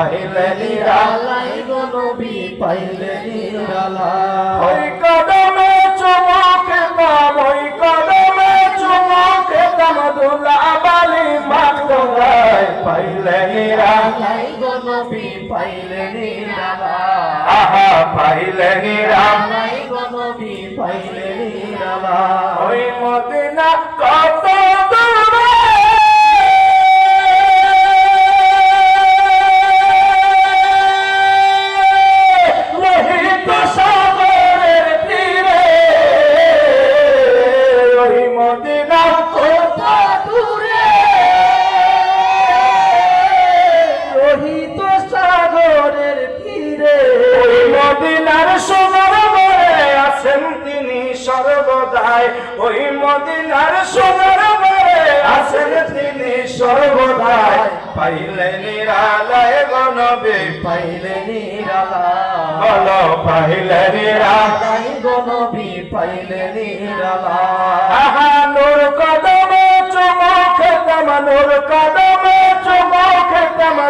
পাইলে নিরালাই গো নবী পাইলে নিরালা ওই কদমে চুমকে দাম ওই কদমে চুমকে দাম দুলা বালি মাখতো গায় পাইলে নিরালাই গো নবী পাইলে নিরালা আহা পাইলে নিরালাই। গো নবী পাইলে নিরালা ওই মদিনা কত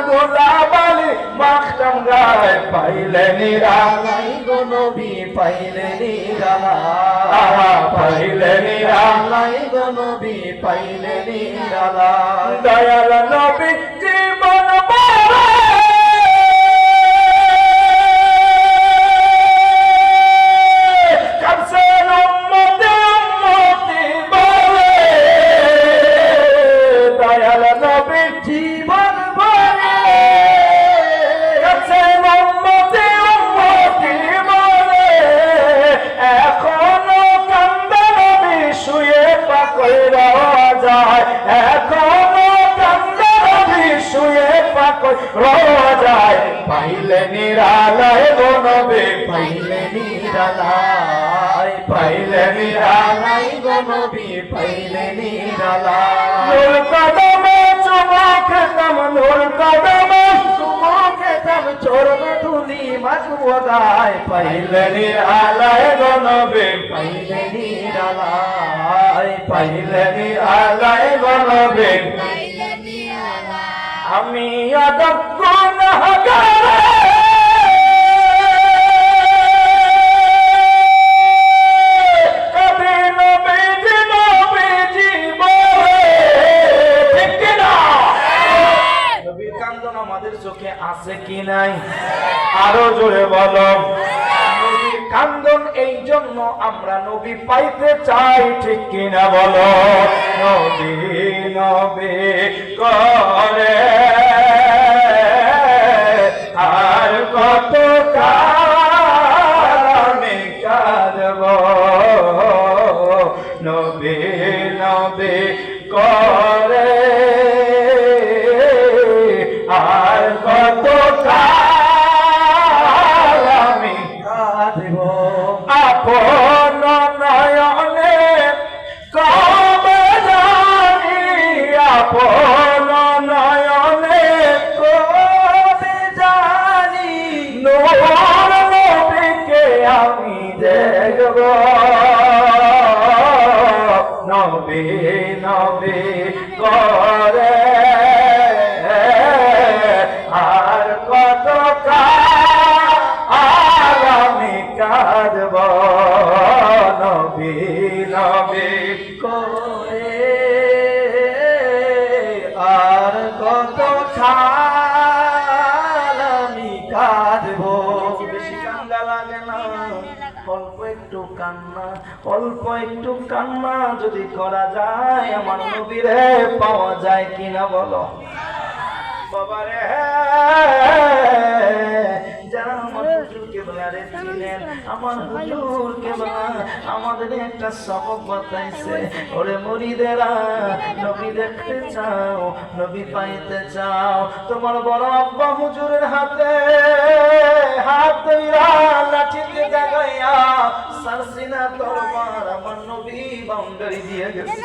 দাম গোলাবালি মাখতাম গায় পাইলে নিরালায় গো নবী পাইলে নিরালা আহা পাইলে নিরালায় গো নবী পাইলে নিরালা দয়াল নবী জীবন দয়াল নবী নিরালায় গো নবী পাইলে নিরালা পাইলে নিরালায় গো নবী পাইলে নিরালা নূর কদমে চুমক দাম নূর কদমে তোমাকে তব চরণ ধুলি গায় পাইলে নিরালায় গো নবী পাইলে নিরালা পাইলে নিরালায়। গো নবী আমি গুনাহগার আরও জোরে বলো। কান্দন এই জন্য আমরা নবী পাইতে চাই, ঠিক কিনা বলো? নবী নবী করে আর কত কারণে খাল আমি কাঁদব। বেশি কান্দা লাগে না। অল্প একটু কান্না অল্প একটু কান্না যদি করা যায় আমার নবীরে পাওয়া যায় কিনা বলো? বাবারে বলারে ছিলেন আমার হুজুরকে বলা আমাদের একটা সবক বাতাইছে। ওরে মরিদেরা নবী দেখতে চাও, নবী পাইতে চাও। তোমার বড় আব্বা হুজুরের হাতে, হাত দইরা লাঠিতে জাগাইয়া সারসিনা তরবার আমার নবী বাউন্ডারি দিয়ে গেছে।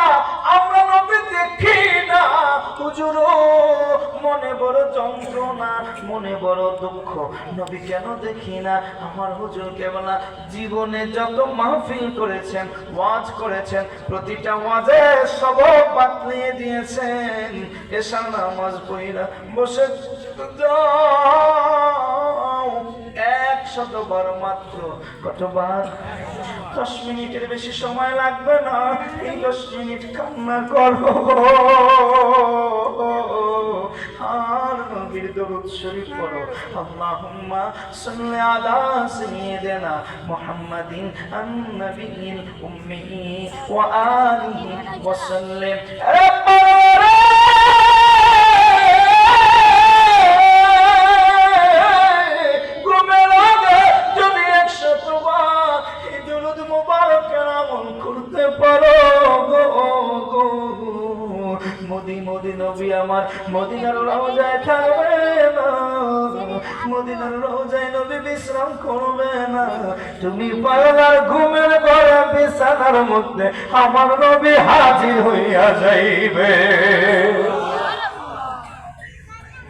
হুজুর, মনে বড় যন্ত্রণা, মনে বড় দুঃখ। নবী কেন দেখি না? আমার হুজুর কেবল জীবনে যত মাহফিল করেছেন, ওয়াজ করেছেন, প্রতিটা ওয়াজে সবক বাতলিয়ে দিয়েছেন। এসা নামাজ পইরা বসে একশতবার মাত্র, কতবার? দশ মিনিটের বেশি সময় লাগবে না। এই দশ মিনিট কান্না করো। আর নবীর দরুদ শরীফ পড়ো। আল্লাহুম্মা সাল্লি আলা সাইয়্যিদিনা মুহাম্মাদিন আন-নাবিয়্যিল উম্মি ওয়া আলিহি ওয়া সাল্লিম মদিনার রওজায় থাকবে না মদিনার রওজায় নবী বিশ্রাম করবে না তুমি পারলার ঘুমের ঘরে বিছানার মধ্যে আমার নবী হাজির হইয়া যাইবে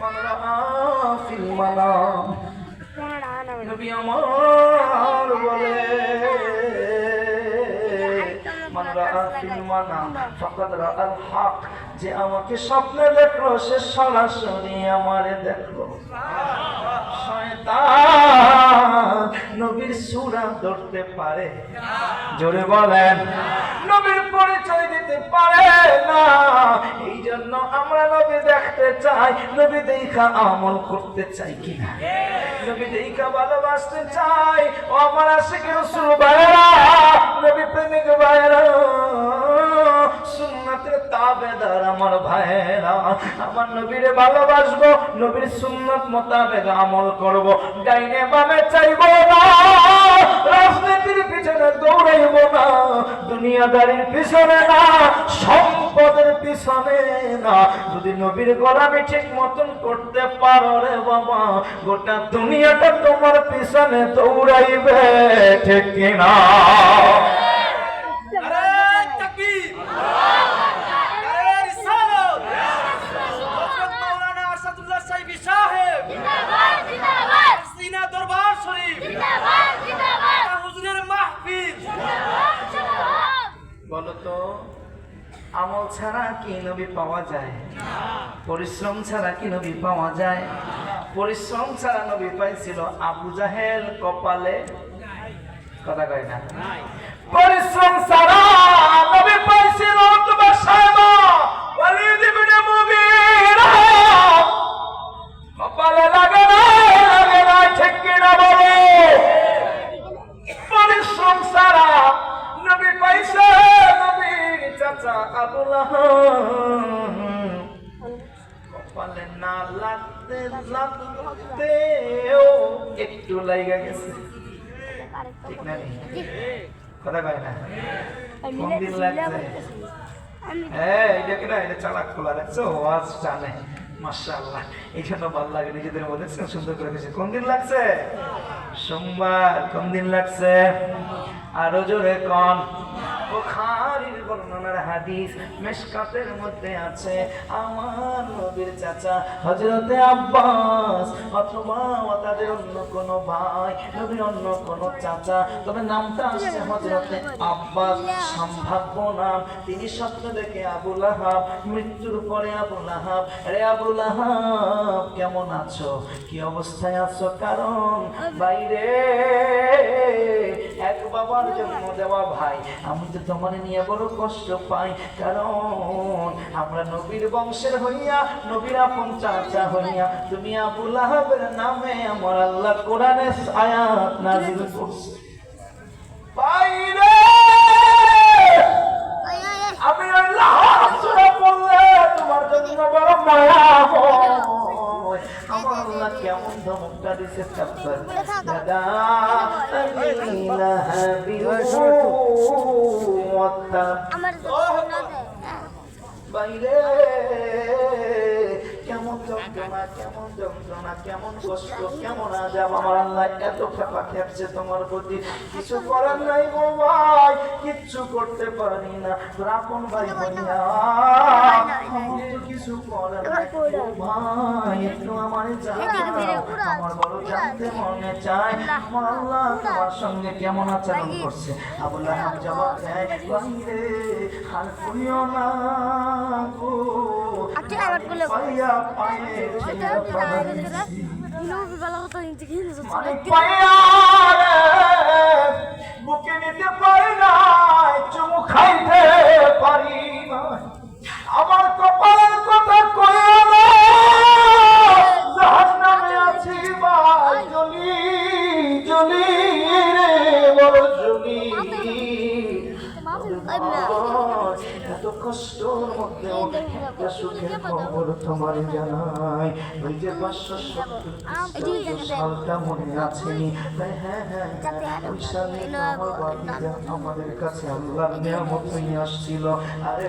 من رأى في المنام নবী আমার বলে মান রাআ ফিল মানাম ফাকাদ রাআল হক যে আমাকে স্বপ্নে দেখল, সে সরাসরি আমারে দেখল। নবীর সুরা ধরতে পারে? জোরে বলেন। নবীর পরিচয় দিতে পারে না। এই জন্য আমরা নবী দেখতে চাই, নবী দেখা আমল করতে চাই কিনা? নবী দেখা ভালোবাসতে চাই। ও আমার আশিকের রসুল ভাইরা নবী প্রেমিক ভাইরা সুন্নাতের তাবেদার আমার ভাইরা আমার নবীরে ভালোবাসবো, নবীর সুন্নত মোতাবেক আমল করব। ডাইনে বামে চাইব না, রাজনীতির পিছনে দৌড়াইব না, দুনিয়াদারির পিছনে না, সম্পদের পিছনে না। যদি নবীর গোলামি ঠিক মতন করতে পারো রে বাবা, গোটা দুনিয়াটা তোমার পিছনে দৌড়াইবে, ঠিক কিনা আরে তাকবীর আরে রিসালাত হযরত মাওলানা আসাদুল্লাহ সাহেবী সাহেব সিনা দরবার শরীফ হুজুরের মাহফিল বলো তো আমল ছাড়া কি নবী পাওয়া যায়? পরিশ্রম ছাড়া কি নবী পাওয়া যায়? পরিশ্রম ছাড়া নবী পাইছিল আবু জাহেল কপালে। কথা কয় না? পরিশ্রম ছাড়া কথা কয় না কোন দিন লাগছে? হ্যাঁ এটা কিনা এটা চালাক খোলা রাখছে ওয়াজ জানে। মাশাআল্লাহ। এই জন্য ভালো লাগে নিজেদের মধ্যে সুন্দর করে গেছে কোন দিন লাগছে? সোমবার। কোন দিন লাগছে? আরও জোরে কন। বর্ণনার হাদিস মেশকাতের মধ্যে আছে। আমার নবীর চাচা হযরতে আব্বাস অথবা তাদের অন্য কোন ভাই, নবীর অন্য কোন চাচা। তবে নামটা আসছে হযরতে আব্বাস সম্ভাব্য নাম। তিনি স্বপ্ন দেখে আবুল আহাব মৃত্যুর পরে আবুল আহাব রে আবুল আহাব কেমন আছো? কি অবস্থায় আছো? কারণ বাইরে এক বাবার জন্ম দেওয়া ভাই। আমি তো তোমার নিয়ে বড় কষ্ট পাই। কারণ আমরা নবীর বংশের হইয়া, নবীর আপন চাচা হইয়া, তুমি আবুল আহাবের নামে আমার আল্লাহ কোরআনে আয়াত নাজিল করছে। বাইরে! আমি আল্লাহ বললে তোমার জন্য বড় মায়া হয় আমার আল্লাহ কেমন ধমকটা দিছে তাব্বার দাদা বাইরে। যন্ত্রণা কেমন যন্ত্রণা কেমন কষ্ট কেমন আজাব? আমার আল্লাহ এত খেপছে তোমার প্রতি। কিছু করার নাই গো ভাই কিচ্ছু করতে পারি না। আপন ভাই কিছু করার নাই ভাই। একটু আমার জানা আমার বড় জানতে মনে চায়। আমার আল্লাহ তোমার সঙ্গে কেমন আচরণ করছে? আবুল্লাহ জবাব দেয় বাইরে কইও না গো। আচ্ছা, আবার বলে পাইয়া পায়ে ছেড়ে পালাইছি। মানে আমার পাইয়া রে, বুকে মনে তাই হ্যাঁ হ্যাঁ হ্যাঁ আমাদের কাছে আরে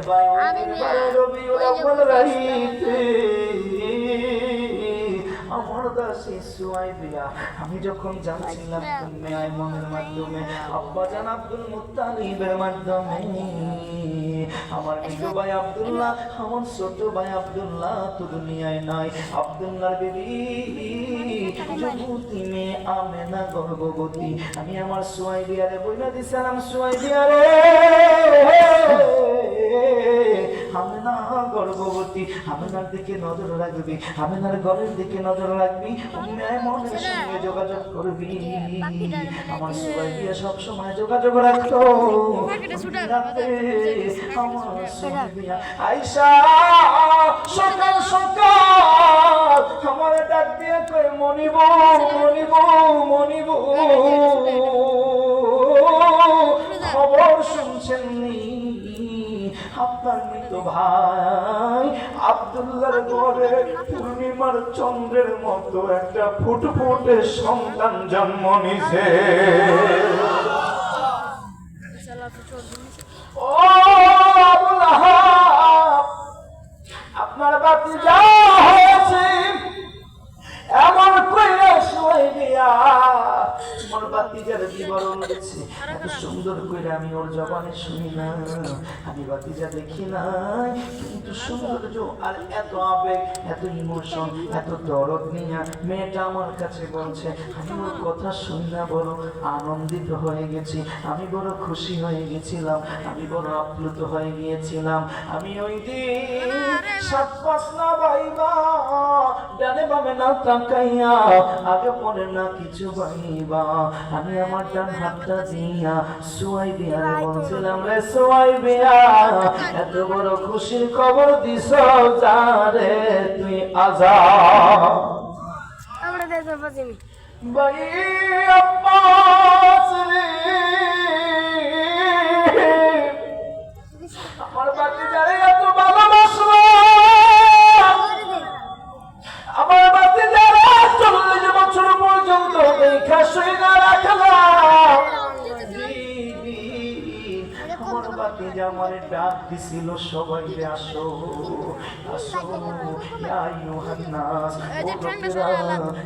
আমি যখন জানছিলাম তুমি আইমনের মাধ্যমে আব্বা জান আব্দুল মুত্তালিবের মাধ্যমে আমার মেজো ভাই আব্দুল্লাহ আমার ছোট ভাই আব্দুল্লাহ তো দুনিয়ায় নাই। আব্দুল্লাহর বেবি যুবতী মেয়ে আমেনা গর্ভবতী। আমি আমার সোয়াই বিয়ারে বইলা দিছিলাম সুয়াইবিয়ারে। গর্ভবতী আমেনার দিকে নজর রাখবি আমেনার ঘরের দিকে নজর রাখবি মনের সঙ্গে যোগাযোগ করবি। আমার সবাই দিয়ে সব সময় যোগাযোগ রাখতো। আইসা সকাল সকাল, আমার ডাক দিয়ে মনিব মনিব মনিব। খবর শুনছেন নি আপনার পূর্ণিমার চন্দ্রের মতো একটা ফুটফুটে সন্তান জন্ম নিছে। আপনার বাতি যা বাতিজার বিবরণ দিচ্ছে। এত সুন্দর করে আমি ওর জবানে শুনি না। আমি বাতিজা দেখি না কিন্তু সৌন্দর্য আর এত আবেগ, এত ইমোশন এত দরদ নিয়ে মেয়েটা আমার কাছে বলছে, আমি ওর কথা শুনি না বড় আনন্দিত হয়ে গেছি। আমি বড় খুশি হয়ে গেছিলাম। আমি বড় আপ্লুত হয়ে গিয়েছিলাম। আমি ওই দিন সাত পাঁচ না বাইবা ডানে বামে না তাকাইয়া আগে পরে না কিছু বাইবা আমি আমার ডান হাতটা দিয়া সুয়াই বিয়ারে বলছিলাম রে সুয়াই বিয়া। এত বড় খুশির খবর দিস যারে তুই আজা আমরা ভাই আব্বাস রে।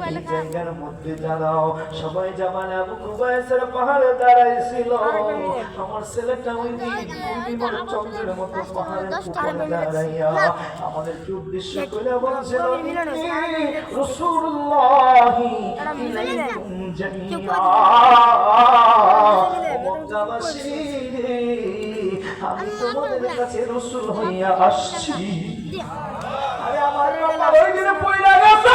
এই জায়গার মধ্যে দাঁড়াও সবাই জামাল আবু কুবাইসের পাহাড়ে দাঁড়াইছিল। আমার ছেলেটা ওই দিন চন্দ্রের মতো পাহাড়ের উপরে দাঁড়াইয়া আমাদেরকে উদ্দেশ্য করে বলছিল রসুল্লাহি ইলাইকুম জামিয়া মক্কাবাসী আমি তোমাদের কাছে রসুল হইয়া আসছি। আরে আমার বাবা ওই দিনে পয়লা গেছে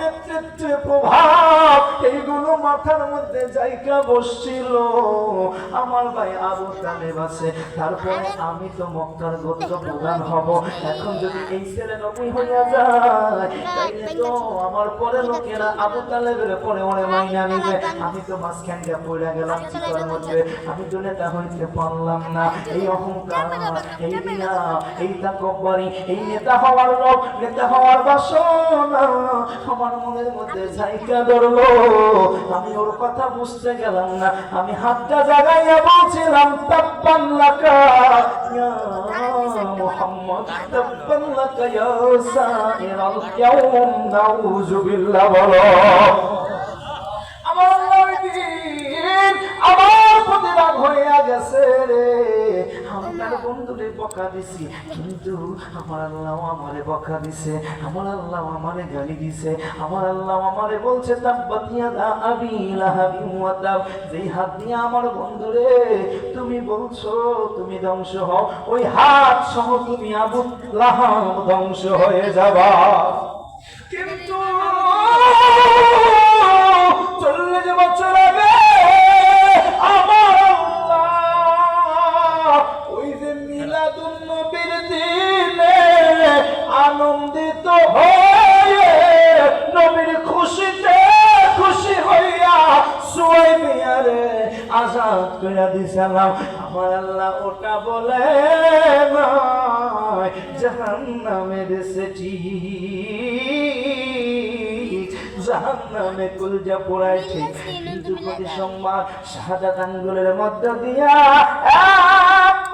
নেতৃত্বে প্রভাব, এইগুলো মাথার মধ্যে জায়গা বসছিল। আমার ভাই আবু তালেব আছে, তারপরে আমি তো মক্কার গোত্র প্রধান হব। এখন যদি এই ছেলে নবী হইয়া যায়, তাইলে তো আমার পরে লোকেরা আবু তালেবের পরে ওরে মাইনা নিবে। আমি তো মাঝখান দিয়ে পড়ে গেলাম চিতার মধ্যে? আমি তো নেতা হইতে পারলাম না। এই অহংকার এই রিয়া এই তাকব্বারি, এই নেতা হওয়ার লোক নেতা হওয়ার বাসনা, আমার মনের মধ্যে জায়গা আমি ওর কথা বুঝতে গেলাম না। আমি হাতটা জাগাইয়া বলছিলাম, তাপ্পান বলো। আমার আল্লাহর আমার প্রতি হইয়া গেছে রে। আমি তার বন্ধুরে বকা দিছি। কিন্তু আমার আল্লাহ আমারে বকা দিছে, আমার আল্লাহ আমারে গালি দিছে, আমার আল্লাহ আমারে বলছে তাব্বাতিয়া দা আবি লাহাবি ওয়া তাব। যেই হাত দিয়ে আমার বন্ধুরে তুমি বলছো, তুমি ধ্বংস হও। ওই হাত সহ তুমি আবু লাহাব ধ্বংস হয়ে যাবা। আজাদ করে দিছিলাম। আমার আল্লাহ ওটা বলে নয় জাহান্নামের সেটি। জাহান্নামে কুলজা কিন্তু প্রতি সোমবার শাহাদাত আঙ্গুলের মধ্য দিয়া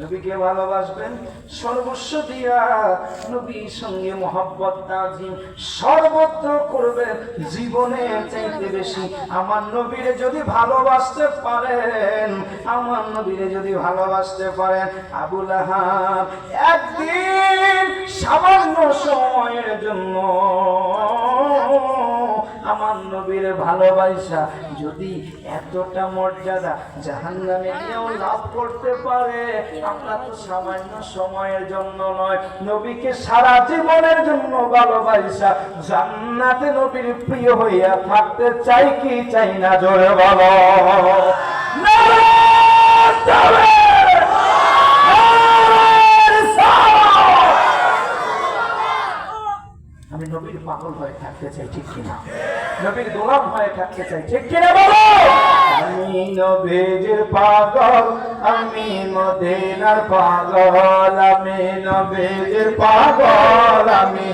নবীকে ভালোবাসবেন, সর্বস্ব দিয়া নবীর সঙ্গে মোহাব্বত, তাজিম সর্বত্র করবেন। জীবনে চাইতে বেশি আমার নবীরে যদি ভালোবাসতে পারেন, আমার নবীরে যদি ভালোবাসতে পারেন আবুল একদিন সামান্য সময়ের জন্য আমার নবীর ভালোবাসা। যদি এতটা মর্যাদা জাহান্নামে নিয়েও লাভ করতে পারে, আমরা তো সামান্য সময়ের জন্য নয়, নবীকে সারা জীবনের জন্য ভালোবাসা। জান্নাতে নবীর প্রিয় হইয়া থাকতে চাই কি, চাই না, জোরে বলো নারায়ণ তবে! নারায়ণ সালাম! আমি নবীর পাগল হয়ে থাকতে চাই, ঠিক কিনা? নবীর গোলাম হয়ে থাকতে চাই, ঠিক কিনা বলো? আমি নবীর পাগল, আমি মদিনার পাগল, আমি নবীর পাগল, আমি